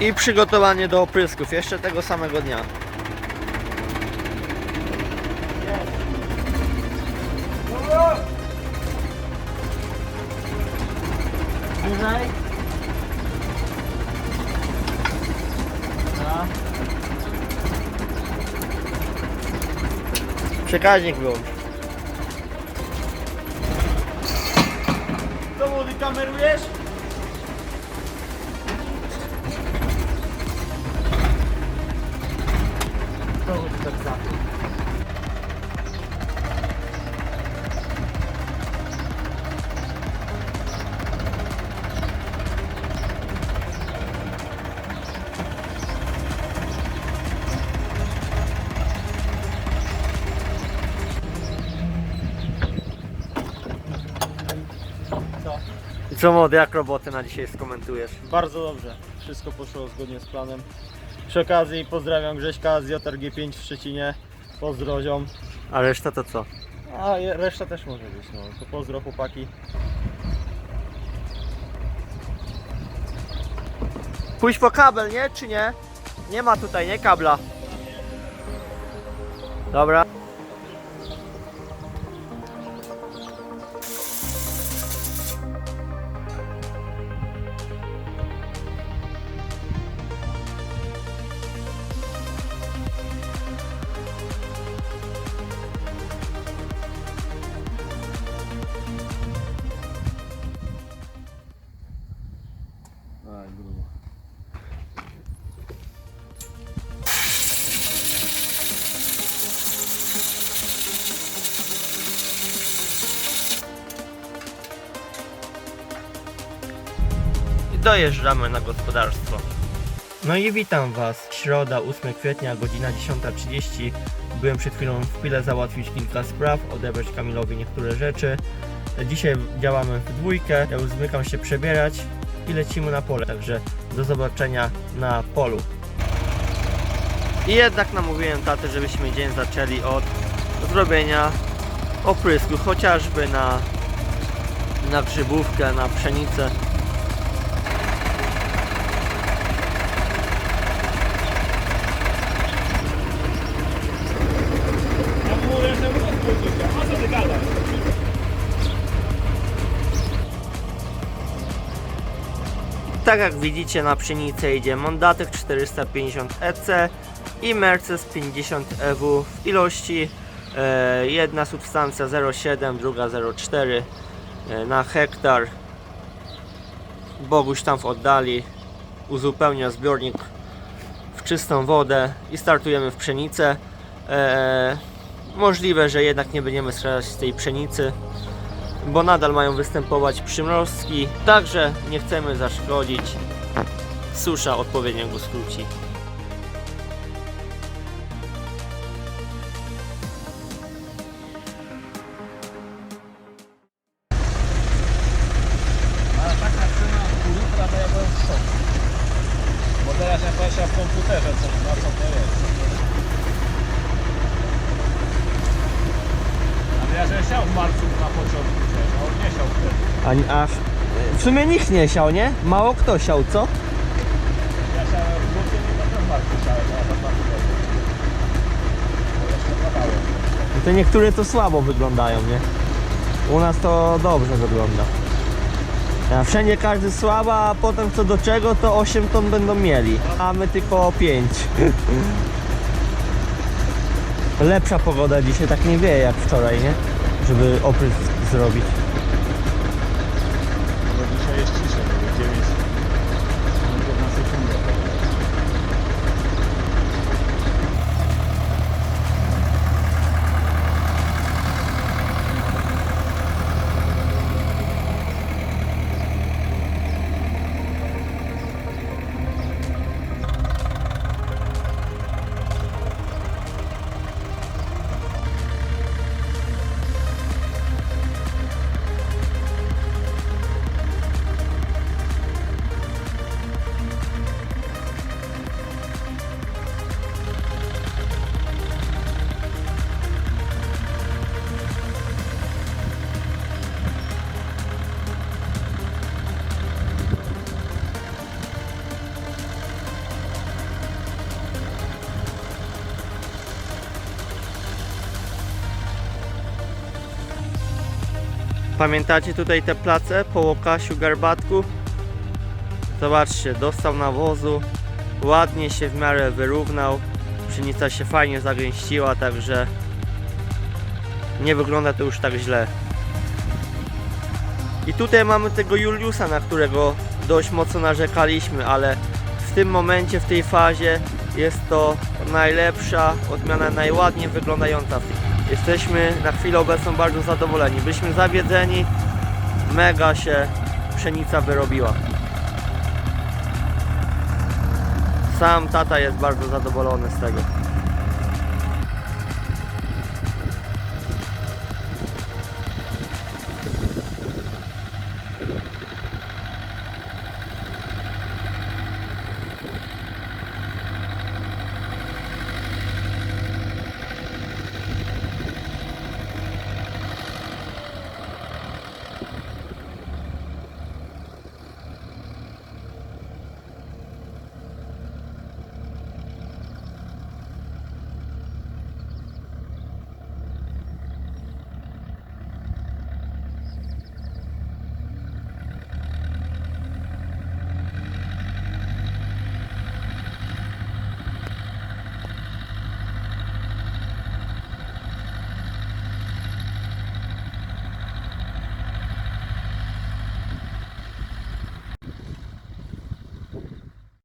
I przygotowanie do oprysków jeszcze tego samego dnia. Wyżej. No. Przekaźnik wyłącz. Co młody kamerujesz? Co młody, jak roboty na dzisiaj skomentujesz? Bardzo dobrze. Wszystko poszło zgodnie z planem. Przy okazji pozdrawiam Grześka z JRG5 w Szczecinie. Pozdroziom. A reszta to co? A je- reszta też może być, no. To pozdro chłopaki. Pójść po kabel, nie? Czy nie? Nie ma tutaj, nie? Kabla. Dobra. Grubo. I dojeżdżamy na gospodarstwo. No i witam Was. Środa, 8 kwietnia, godzina 10.30. Byłem przed chwilą w Pile załatwić kilka spraw, odebrać Kamilowi niektóre rzeczy. Dzisiaj działamy w dwójkę. Ja już zmykam się przebierać i lecimy na pole. Także do zobaczenia na polu. I jednak namówiłem tatę, żebyśmy dzień zaczęli od zrobienia oprysku, chociażby na, na grzybówkę, na pszenicę. Tak jak widzicie na pszenicę idzie Mondatek 450 EC i Merces 50 EW w ilości e, jedna substancja 0,7, druga 0,4 e, na hektar. Boguś tam w oddali uzupełnia zbiornik w czystą wodę i startujemy w pszenicę. E, możliwe, że jednak nie będziemy strzelać z tej pszenicy bo nadal mają występować przymrozki, także nie chcemy zaszkodzić. Susza odpowiednio go skróci. Taka cena kuritra, to ja byłem w szoku. Bo teraz ja patrzę w komputerze, co, na co to jest. Ale ja że siał w marcu na początku, też, a on nie siał wtedy. A, a w sumie nikt nie siał, nie? Mało kto siał, co? Ja siałem w lutym i potem w marcu siałem, a na. Bo jeszcze. No To niektóre to słabo wyglądają, nie? U nas to dobrze wygląda. A wszędzie każdy słaba, a potem co do czego to 8 ton będą mieli, a my tylko 5. Lepsza pogoda dzisiaj, tak nie wieje jak wczoraj, nie? Żeby oprysk zrobić. Dzisiaj jest ciszej, Pamiętacie tutaj te place po Łokasiu, Garbatku? Zobaczcie, dostał nawozu, ładnie się w miarę wyrównał, pszenica się fajnie zagęściła, także nie wygląda to już tak źle. I tutaj mamy tego Juliusa, na którego dość mocno narzekaliśmy, ale w tym momencie, w tej fazie jest to najlepsza odmiana, najładniej wyglądająca. Jesteśmy na chwilę obecną bardzo zadowoleni. Byliśmy zawiedzeni, mega się pszenica wyrobiła. Sam tata jest bardzo zadowolony z tego.